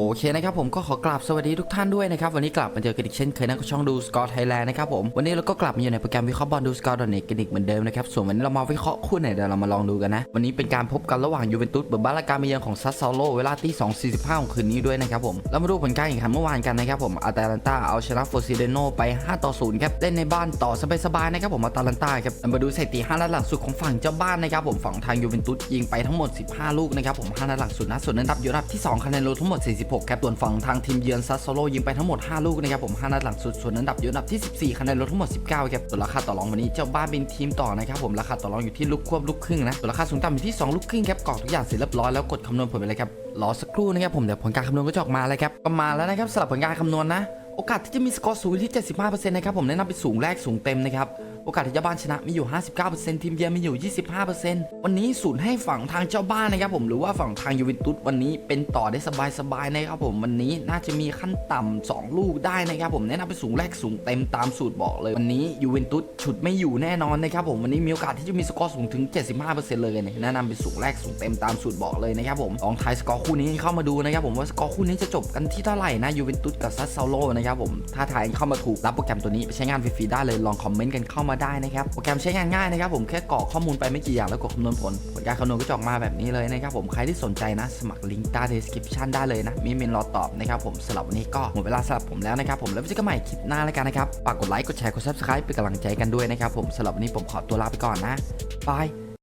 โอเคนะครับผมก็ขอกราบสวัสดีทุกท่านด้วยนะครับ วันนี้กลับมาเจอกันอีกเช่นเคยนะกับช่องดูสกอร์ไทยแลนด์นะครับผม วันนี้เราก็กลับมาอยู่ในโปรแกรมวิเคราะห์บอลดูสกอร์ดอทเน็ตกันอีกเหมือนเดิมนะครับ ส่วนวันนี้เรามาวิเคราะห์คู่ไหนเดี๋ยวเรามาลองดูกันนะ วันนี้เป็นการพบกันระหว่างยูเวนตุสเปิดบ้านและการมาเยือนของซัสซาโลเวลาที่2 45ของคืนนี้ด้วยนะครับผมเรามาดูผลการแข่งขันเมื่อวานกันนะครับผมอาตาลันตาเอาชนะโฟซิเดโนไป5ต่อ0ครับเล่นในบ้านต่อสบายๆนะครับผมอาตาลันตาครับมาดูสถิติ5นัดหลังสุดของฝั่งเจ้าบ้านนะครับผมฝั่งทางยูเวนตุสยิงไปทั้งหมด 15 ลูกนะครับผม5นัดหลังสุดนะส่วนอันดับอยู่อันดับที่สองคะแนนรวมทั้งหมด46ครับส่วนฝั่งทางทีมเยือนซัสโซโลยิงไปทั้งหมด 5 ลูกนะครับผม 5 นัดหลังสุด ส่วนอันดับอยู่อันดับที่ 14 คะแนนรวมทั้งหมด 19 ครับ ส่วนราคาต่อรองวันนี้เจ้าบ้านเป็นทีมต่อนะครับผม ราคาต่อรองอยู่ที่ลูกควบลูกครึ่งนะ ส่วนราคาสูงต่ำอยู่ที่ 2 ลูกครึ่งครับกรอกทุกอย่างเสร็จเรียบร้อยแล้วกดคำนวณผลไปเลยครับ รอสักครู่นะครับผม เดี๋ยวผลการคำนวณก็จะออกมาแล้วครับก็มาแล้วนะครับสำหรับผลการคำนวณนะ โอกาสที่จะมีสกอร์สูงที่ 75%นะครับผมแนะนำเป็นสูงแรกสูงเต็มนะครับ โอกาสที่เจ้าบ้านชนะมีอยู่ 59%ทีมเยือนมีอยู่ 25%วันนี้ศูนย์ให้ฝั่งทางเจ้าบ้านนะครับผมหรือว่าฝั่งทางยูเวนตุสวันนี้เป็นต่อได้สบายๆนะครับผมวันนี้น่าจะมีขั้นต่ำ2ลูกได้นะครับผมแนะนำเป็นสูงแรกสูงเต็มตามสูตรบอกเลยวันนี้ยูเวนตุสฉุดไม่อยู่แน่นอนนะครับผมวันนี้มีโอกาสที่จะมีสกอร์สูงถึง 75%เลยแนะนำเป็นสูงแรกสูงเต็มตามสูตรบอกเลยนะครับผมลองทายสกอร์คู่นี้เข้ามาดูนะครับผมว่าสกอร์คู่นี้จะจบกันที่เท่าไหร่นะยูเวนตุสกับซัสซาโลนะครับผมถ้าทายเข้ามาถูกรับโปรแกรมตัวนี้ไปใช้งานฟรีๆได้เลยลองคอมเมนต์กันเข้ามาได้นะครับ โปรแกรมใช้งานง่ายนะครับผมแค่กรอกข้อมูลไปไม่กี่อย่างแล้วกดคำนวณผล ผลการคำนวณก็จะออกมาแบบนี้เลยนะครับผมใครที่สนใจนะสมัครลิงก์ใต้ description ได้เลยนะ มีเมนรอตอบนะครับผมสำหรับวันนี้ก็หมดเวลาสำหรับผมแล้วนะครับผมแล้วว้เจอกันใหม่คลิปหน้าแล้วกันนะครับฝากกดไลค์กดแชร์กด subscribe เป็นกำลังใจกันด้วยนะครับผมสำหรับวันนี้ผมขอตัวลาไปก่อนนะบาย